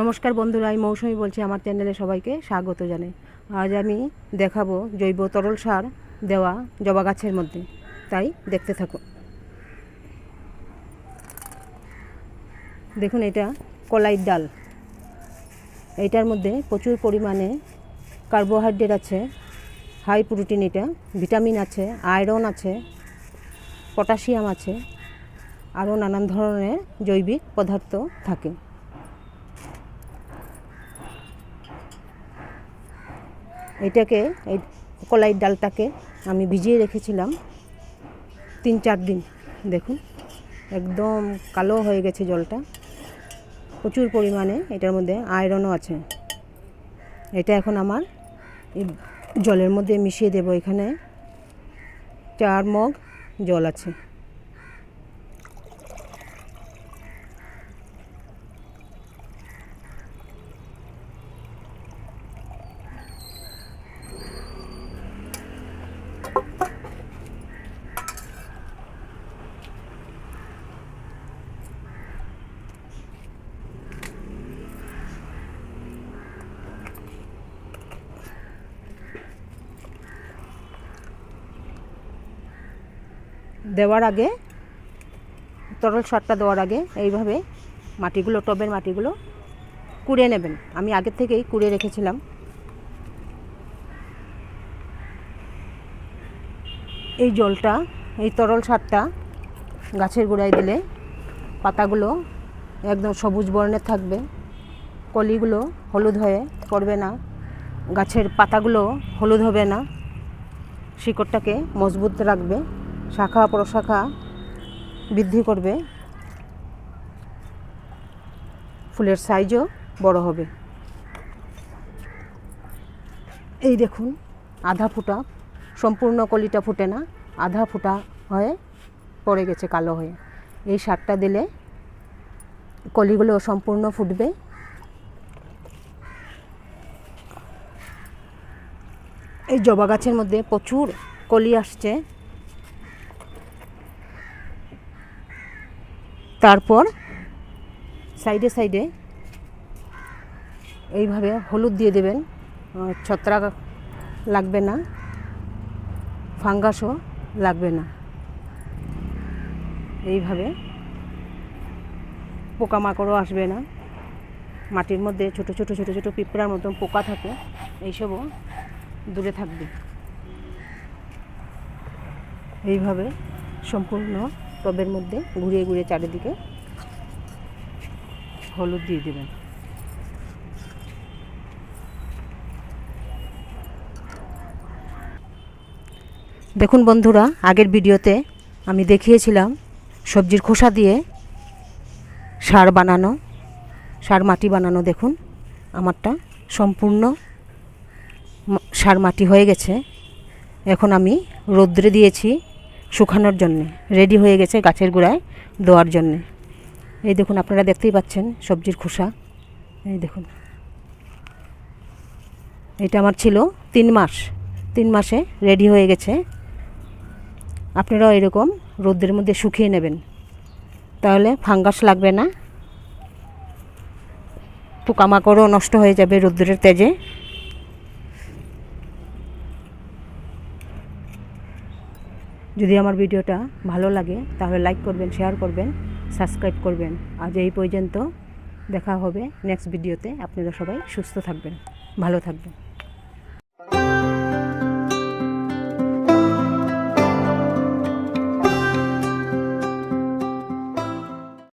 নমস্কার বন্ধুরা, আমি মৌসুমি বলছি আমার চ্যানেলে সবাইকে স্বাগত জানাই। আজ আমি দেখাবো জৈব তরল সার দেওয়া জবা গাছের মধ্যে। তাই দেখতে থাকুন। দেখুন, এটা কলাইর ডাল। এইটার মধ্যে প্রচুর পরিমাণে কার্বোহাইড্রেট আছে হাই প্রোটিন এটা ভিটামিন আছে আয়রন আছে পটাশিয়াম আছে, আরও নানান ধরনের জৈবিক পদার্থ থাকে। এটাকে, এই কলাইয়ের ডালটাকে আমি ভিজিয়ে রেখেছিলাম তিন চার দিন। দেখুন, একদম কালো হয়ে গেছে জলটা। প্রচুর পরিমাণে এটার মধ্যে আয়রনও আছে। এটা এখন আমার জলের মধ্যে মিশিয়ে দেব। এখানে চার মগ জল আছে। দেওয়ার আগে, তরল সারটা দেওয়ার আগে এইভাবে মাটিগুলো, টবের মাটিগুলো কুড়ে নেবেন। আমি আগের থেকেই কুড়ে রেখেছিলাম। এই জলটা, এই তরল সারটা গাছের গোড়ায় দিলে পাতাগুলো একদম সবুজ বর্ণের থাকবে। কলিগুলো হলুদ হয়ে পড়বে না। গাছের পাতাগুলো হলুদ হবে না। শিকড়টাকে মজবুত রাখবে। শাখা, প্রশাখা বৃদ্ধি করবে। ফুলের সাইজও বড় হবে। এই দেখুন, আধা ফুটা, সম্পূর্ণ কলিটা ফুটে না, আধা ফুটা হয়ে পড়ে গেছে কালো হয়ে। এই সারটা দিলে কলিগুলো সম্পূর্ণ ফুটবে। এই জবা গাছের মধ্যে প্রচুর কলি আসছে। তারপর সাইডে সাইডে এইভাবে হলুদ দিয়ে দেবেন ছত্রাক লাগবে না, ফাঙ্গাসও লাগবে না। এইভাবে পোকামাকড়ও আসবে না। মাটির মধ্যে ছোট ছোট ছোট ছোট পিঁপড়ার মতন পোকা থাকে, এইসবও দূরে থাকবে। এইভাবে সম্পূর্ণ টবের মধ্যে ঘুরিয়ে ঘুরিয়ে চারিদিকে হলুদ দিয়ে দেবেন। দেখুন বন্ধুরা আগের ভিডিওতে আমি দেখিয়েছিলাম সবজির খোসা দিয়ে সার বানানো সার মাটি বানানো। দেখুন আমারটা সম্পূর্ণ সার মাটি হয়ে গেছে। এখন আমি রৌদ্রে দিয়েছি। শুকানোর জন্যে। রেডি হয়ে গেছে গাছের গোড়ায় দেওয়ার জন্যে। এই দেখুন, আপনারা দেখতেই পাচ্ছেন সবজির খোসা। এই দেখুন। এটা আমার ছিল তিন মাস। তিন মাসে রেডি হয়ে গেছে। আপনারাও এরকম রোদ্রের মধ্যে শুকিয়ে নেবেন। তাহলে ফাঙ্গাস লাগবে না। পোকামাকড়ও নষ্ট হয়ে যাবে রোদ্রের তেজে। যদি আমার ভিডিওটা ভালো লাগে, তাহলে লাইক করবেন শেয়ার করবেন সাবস্ক্রাইব করবেন। আজ এই পর্যন্ত দেখা হবে নেক্সট ভিডিওতে আপনারা সবাই সুস্থ থাকবেন, ভালো থাকবেন।